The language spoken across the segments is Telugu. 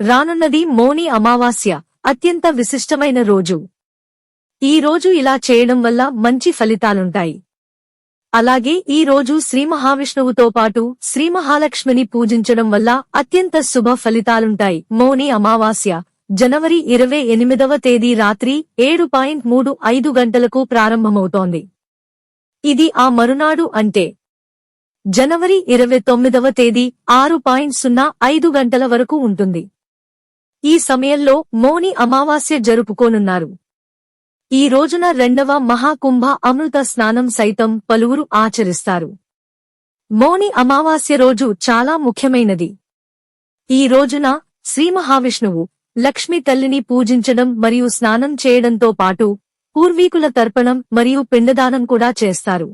రానున్నది మోని అమావాస్య అత్యంత విశిష్టమైన రోజు. ఈ రోజు ఇలా చేయడం వల్ల మంచి ఫలితాలుంటాయి. అలాగే ఈ రోజు శ్రీ మహావిష్ణువుతో పాటు శ్రీ మహాలక్ష్మిని పూజించడం వల్ల అత్యంత శుభ ఫలితాలుంటాయి. మోని అమావాస్య జనవరి ఇరవై ఎనిమిదవ తేదీ రాత్రి ఏడు పాయింట్ మూడు ఐదు గంటలకు ప్రారంభమవుతోంది. ఇది ఆ మరునాడు అంటే. జనవరి ఇరవై తొమ్మిదవ తేదీ ఆరు పాయింట్ సున్నా ఐదు గంటల వరకు ఉంటుంది. ఈ సమయంలో మోని అమావాస్య జరుపుకోనున్నారు. ఈ రోజున రెండవ మహాకుంభ అమృత స్నానం సైతం పలువురు ఆచరిస్తారు. మోని అమావాస్య రోజు చాలా ముఖ్యమైనది. ఈ రోజున శ్రీ మహావిష్ణువు లక్ష్మీ తల్లిని పూజించడం మరియు స్నానం చేయడంతో పాటు పూర్వీకుల తర్పణం మరియు పిండదానం కూడా చేస్తారు.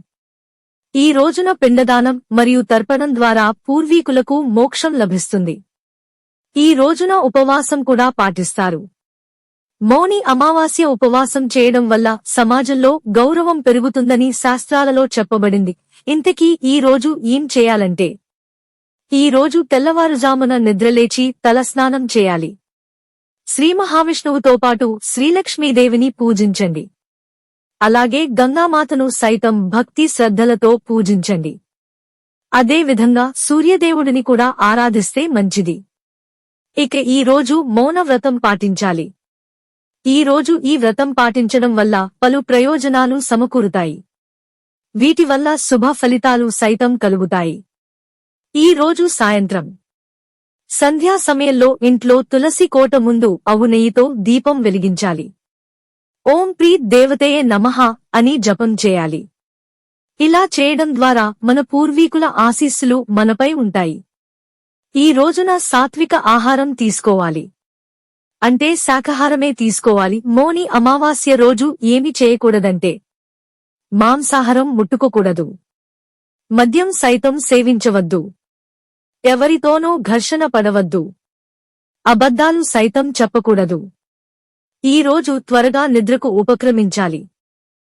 ఈ రోజున పిండదానం మరియు తర్పణం ద్వారా పూర్వీకులకు మోక్షం లభిస్తుంది. ఈ రోజున ఉపవాసం కూడా పాటిస్తారు. మౌని అమావాస్య ఉపవాసం చేయడం వల్ల సమాజంలో గౌరవం పెరుగుతుందని శాస్త్రాలలో చెప్పబడింది. ఇంతకీ ఈ రోజు ఏం చేయాలంటే ఈ రోజు తెల్లవారుజామున నిద్రలేచి తలస్నానం చేయాలి. శ్రీ మహావిష్ణువుతో పాటు శ్రీలక్ష్మీదేవిని పూజించండి. అలాగే గంగామాతను సైతం భక్తి శ్రద్ధలతో పూజించండి. అదేవిధంగా సూర్యదేవుడిని కూడా ఆరాధిస్తే మంచిది. ఇక ఈ రోజు మౌన వ్రతం పాటించాలి. ఈ రోజు ఈ వ్రతం పాటించడం వల్ల పలు ప్రయోజనాలు సమకూరుతాయి. వీటి వల్ల శుభ ఫలితాలు సైతం కలుగుతాయి. ఈ రోజు సాయంత్రం. సంధ్యా సమయంలో ఇంట్లో తులసి కోట ముందు అవునెయ్యితో దీపం వెలిగించాలి. ఓం ప్రీత్ దేవతయే నమః అని జపం చేయాలి. ఇలా చేయడం ద్వారా మన పూర్వీకుల ఆశీస్సులు మనపై ఉంటాయి. ఈ రోజున సాత్విక ఆహారం తీసుకోవాలి. అంటే శాకాహారమే తీసుకోవాలి. మోని అమావాస్య రోజు ఏమి చేయకూడదంటే మాంసాహారం ముట్టుకోకూడదు. మద్యం సైతం సేవించవద్దు. ఎవరితోనూ ఘర్షణ పడవద్దు. అబద్ధాలు సైతం చెప్పకూడదు. ఈ రోజు త్వరగా నిద్రకు ఉపక్రమించాలి.